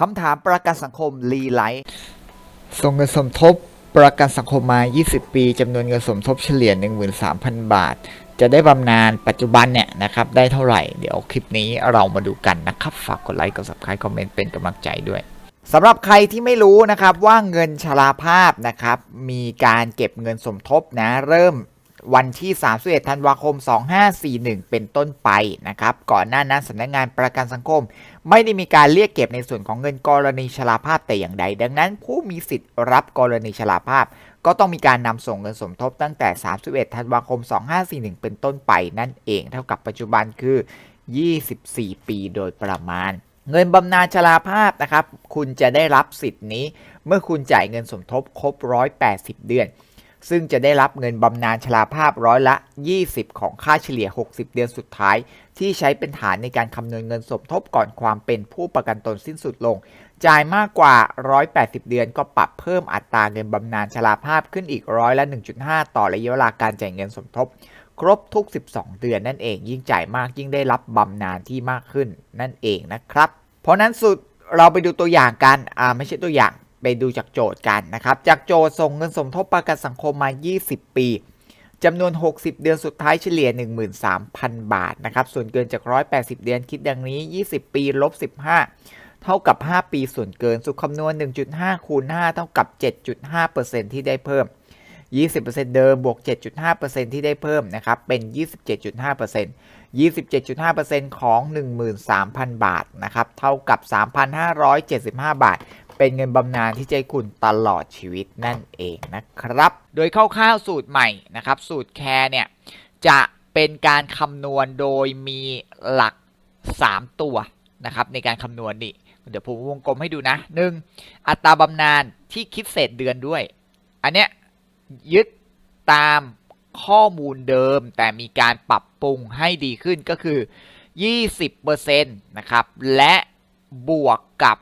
คำถามประกันสังคมรีไลท์ส่งเงินสมทบประกันสังคมมา 20 ปีจำนวนเงินสมทบเฉลี่ย 13,000 บาท จะได้บำนาญปัจจุบันเนี่ยนะครับ ได้เท่าไหร่ เดี๋ยวคลิปนี้เรามาดูกันนะครับ ฝากกดไลค์ กด subscribe คอมเมนต์เป็นกำลังใจด้วยสำหรับใครที่ไม่รู้นะครับว่าเงินชราภาพนะครับ มีการเก็บเงินสมทบนะเริ่ม วันที่ 31 ธันวาคม 2541 เป็นต้นไปนะครับ ก่อนหน้านั้นสำนักงานประกันสังคม ไม่ได้มีการเรียกเก็บในส่วนของเงินกรณีชราภาพแต่อย่างใด ดังนั้นผู้มีสิทธิ์รับกรณีชราภาพ ก็ต้องมีการนำส่งเงินสมทบตั้งแต่ 31 ธันวาคม 2541 เป็นต้นไปนั่นเอง เท่ากับปัจจุบันคือ 24 ปีโดยประมาณ เงินบำนาญชราภาพนะครับ คุณจะได้รับสิทธิ์นี้ เมื่อคุณจ่ายเงินสมทบครบ 180 เดือน ซึ่งจะได้รับเงินบำนาญชราภาพร้อยละ 20 ของค่าเฉลี่ย 60 เดือนสุดท้าย ที่ใช้เป็นฐานในการคำนวณเงินสมทบก่อนความเป็นผู้ประกันตนสิ้นสุดลง จ่ายมากกว่า 180 เดือนก็ปรับเพิ่มอัตราเงินบำนาญชราภาพขึ้นอีกร้อยละ 1.5 ต่อระยะเวลาการจ่ายเงินสมทบ ครบทุก 12 เดือนนั่นเอง ยิ่งจ่ายมากยิ่งได้รับบำนาญที่มากขึ้นนั่นเองนะครับ เพราะนั้นสุดเราไปดูตัวอย่างกันอ่าไม่ใช่ตัวอย่าง ไปดูจากโจทย์กันนะครับ จากโจทย์ส่งเงินสมทบประกันสังคมมา 20 ปีจำนวน 60 เดือนสุดท้ายเฉลี่ย 13,000 บาทนะครับ ส่วนเกินจาก 180 เดือนคิดดังนี้ 20 ปีลบ15 เท่ากับ 5 ปีส่วนเกิน สุขคำนวณ 1.5 คูณ 5 เท่ากับ 7.5%ที่ได้เพิ่ม 20%เดิมบวก 7.5%ที่ได้เพิ่มนะครับ เป็น 27.5% 27.5%ของ 13,000 บาทนะครับ เท่ากับ 3,575 บาท เป็นเงินบำนาญที่ให้คุณตลอดชีวิตนั่นเองนะครับ โดยคร่าวๆสูตรใหม่นะครับ สูตรแคร์เนี่ยจะเป็นการคำนวณโดยมีหลัก 3 ตัวนะครับในการคำนวณนี่เดี๋ยวผมวงกลมให้ดูนะ 1. อัตราบำนาญที่คิดเศษเดือนด้วย อันเนี้ยยึดตามข้อมูลเดิมแต่มีการปรับปรุงให้ดีขึ้นก็คือ 20%นะครับ และบวกกับ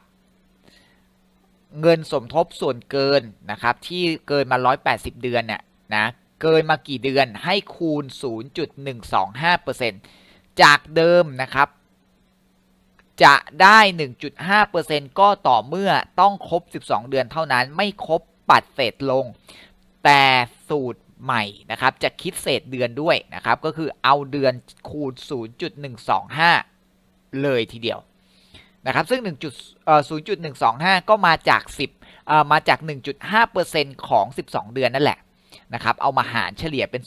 เงินสมทบส่วนเกินนะครับที่เกินมา 180 เดือนเนี่ยนะเกินมากี่เดือนให้คูณ 0.125%จากเดิมนะครับจะได้ 1.5%ก็ต่อเมื่อต้องครบ 12 เดือนเท่านั้นไม่ครบปัดเศษลง แต่สูตรใหม่นะครับจะคิดเศษเดือนด้วยนะครับก็คือเอาเดือนคูณ 0.125 เลยทีเดียว นะครับซึ่ง1.0.125 ก็มาจาก 10มาจาก 1.5%ของ 12 เดือนนั่นแหละนะครับเอามาหารเฉลี่ยเป็น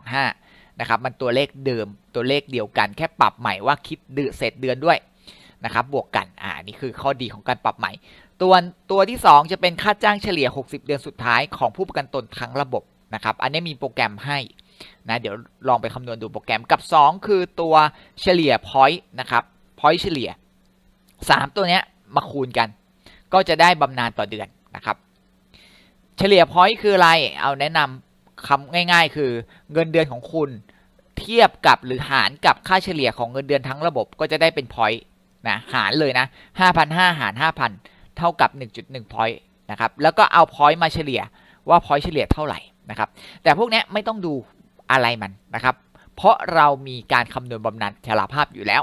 0.125 นะครับมันตัวเลขเดิมตัวเลขเดียวกันแค่ปรับใหม่ว่าคิดเดือนเศษเดือนด้วยนะครับบวกกันอ่านี่คือข้อดีของการปรับใหม่ ตัวตัวที่ 2 จะเป็นค่าจ้างเฉลี่ย 60 เดือนสุดท้ายของผู้ประกันตนทั้งระบบนะครับอันนี้มีโปรแกรมให้นะเดี๋ยวลองไปคำนวณดูโปรแกรมกับ 2 คือตัวเฉลี่ย point นะครับ point เฉลี่ย 3ตัวเนี้ยมาคูณกัน ก็จะได้บำนาญต่อเดือนนะครับ เฉลี่ย point คืออะไร เอาแนะนำคำง่าย ๆ คือเงินเดือนของคุณเทียบกับหรือหารกับค่าเฉลี่ยของเงินเดือนทั้งระบบก็จะได้เป็น point นะหารเลยนะ5,500หาร5,000 เท่ากับ 1.1 point นะครับแล้วก็เอา point มาเฉลี่ยว่า point เฉลี่ยเท่าไหร่นะครับแต่พวกนี้ไม่ต้องดูอะไรมันนะครับเพราะเรามีการคำนวณบำนาญชราภาพอยู่แล้ว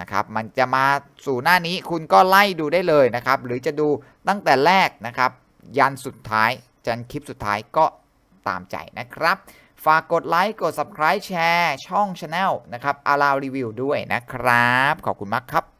นะครับมันจะมาสู่หน้านี้คุณก็ไล่ดูได้เลยนะครับ หรือจะดูตั้งแต่แรกนะครับ ยันสุดท้ายจันคลิปสุดท้ายก็ตามใจนะครับ ฝากกดไลค์กด subscribe แชร์ช่อง Channel นะครับอาราวรีวิวด้วยนะครับ ขอบคุณมากครับ